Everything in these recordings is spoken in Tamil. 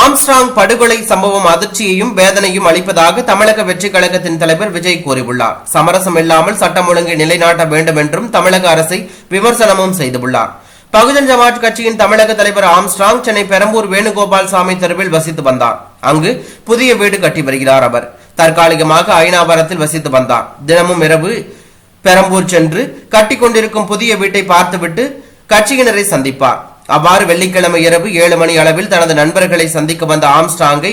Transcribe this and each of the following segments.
ஆம்ஸ்ட்ராங் படுகொலை சம்பவம் அதிர்ச்சியையும் வேதனையும் அளிப்பதாக தமிழக வெற்றி கழகத்தின் தலைவர் விஜய் கூறியுள்ளார். சமரசம் இல்லாமல் சட்டம் ஒழுங்கை நிலைநாட்ட வேண்டும் என்றும் தமிழக அரசை விமர்சனமும் செய்துள்ளார். பகுஜன் ஜமாத் கட்சியின் தமிழக தலைவர் ஆம்ஸ்ட்ராங் சென்னை பெரம்பூர் வேணுகோபால் சாமி தெருவில் வசித்து வந்தார். அங்கு புதிய வீடு கட்டி வருகிறார் அவர். தற்காலிகமாக ஐநாபுரத்தில் வசித்து வந்தார். தினமும் இரவு பெரம்பூர் சென்று கட்டிக்கொண்டிருக்கும் புதிய வீட்டை பார்த்துவிட்டு கட்சியினரை சந்திப்பார். அவ்வாறு வெள்ளிக்கிழமை இரவு ஏழு மணி அளவில் தனது நண்பர்களை சந்திக்க வந்த ஆம்ஸ்டாங்கை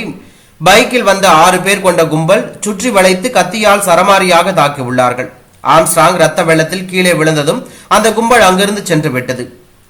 பைக்கில் வந்த ஆறு பேர் கொண்ட கும்பல் சுற்றி வளைத்து கத்தியால் சரமாரியாக தாக்கியுள்ளார்கள் ஆம்ஸ்டாங் ரத்த வெள்ளத்தில் கீழே விழுந்ததும் அந்த கும்பல் அங்கிருந்து சென்று விட்டது.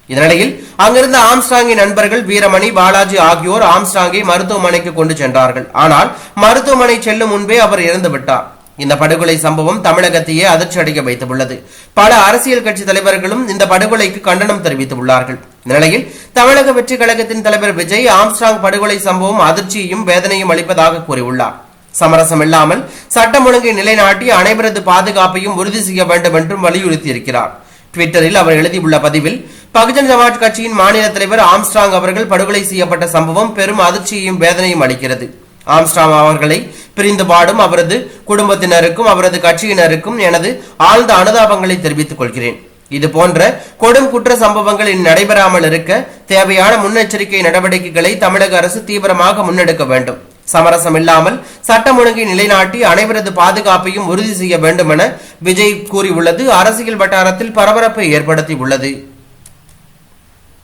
இதனிடையில் அங்கிருந்த ஆம்ஸ்டாங்கின் நண்பர்கள் வீரமணி பாலாஜி ஆகியோர் ஆம்ஸ்டாங்கை மருத்துவமனைக்கு கொண்டு சென்றார்கள். ஆனால் மருத்துவமனை செல்லும் முன்பே அவர் இறந்து விட்டார் இந்த படுகொலை சம்பவம் தமிழகத்தையே அதிர்ச்சி அடைய வைத்துள்ளது. பல அரசியல் கட்சி தலைவர்களும் இந்த படுகொலைக்கு கண்டனம் தெரிவித்துள்ளார்கள் நிலையில் தமிழக வெற்றி கழகத்தின் தலைவர் விஜய் ஆம்ஸ்டாங் படுகொலை சம்பவம் அதிர்ச்சியையும் வேதனையும் அளிப்பதாக கூறியுள்ளார். சமரசம் இல்லாமல் சட்டம் ஒழுங்கை நிலைநாட்டி அனைவரது பாதுகாப்பையும் உறுதி செய்ய வேண்டும் என்றும் வலியுறுத்தியிருக்கிறார். ட்விட்டரில் அவர் எழுதியுள்ள பதிவில் பகுஜன் சமாஜ் கட்சியின் மாநில தலைவர் ஆம்ஸ்டாங் அவர்கள் படுகொலை செய்யப்பட்ட சம்பவம் பெரும் அதிர்ச்சியையும் வேதனையும் அளிக்கிறது. ஆம்ஸ்டாங் அவர்களை பிரிந்து பாடும் அவரது குடும்பத்தினருக்கும் அவரது கட்சியினருக்கும் எனது ஆழ்ந்த அனுதாபங்களை தெரிவித்துக் கொள்கிறேன். இது போன்ற கொடும் குற்ற சம்பவங்கள் இனி நடைபெறாமல் இருக்க தேவையான முன்னெச்சரிக்கை நடவடிக்கைகளை தமிழக அரசு தீவிரமாக முன்னெடுக்க வேண்டும். சமரசம் இல்லாமல் சட்டம் ஒழுங்கை நிலைநாட்டி அனைவரது பாதுகாப்பையும் உறுதி செய்ய வேண்டும் என விஜய் கூறியுள்ளது. அரசியல் வட்டாரத்தில் பரபரப்பை ஏற்படுத்தியுள்ளது.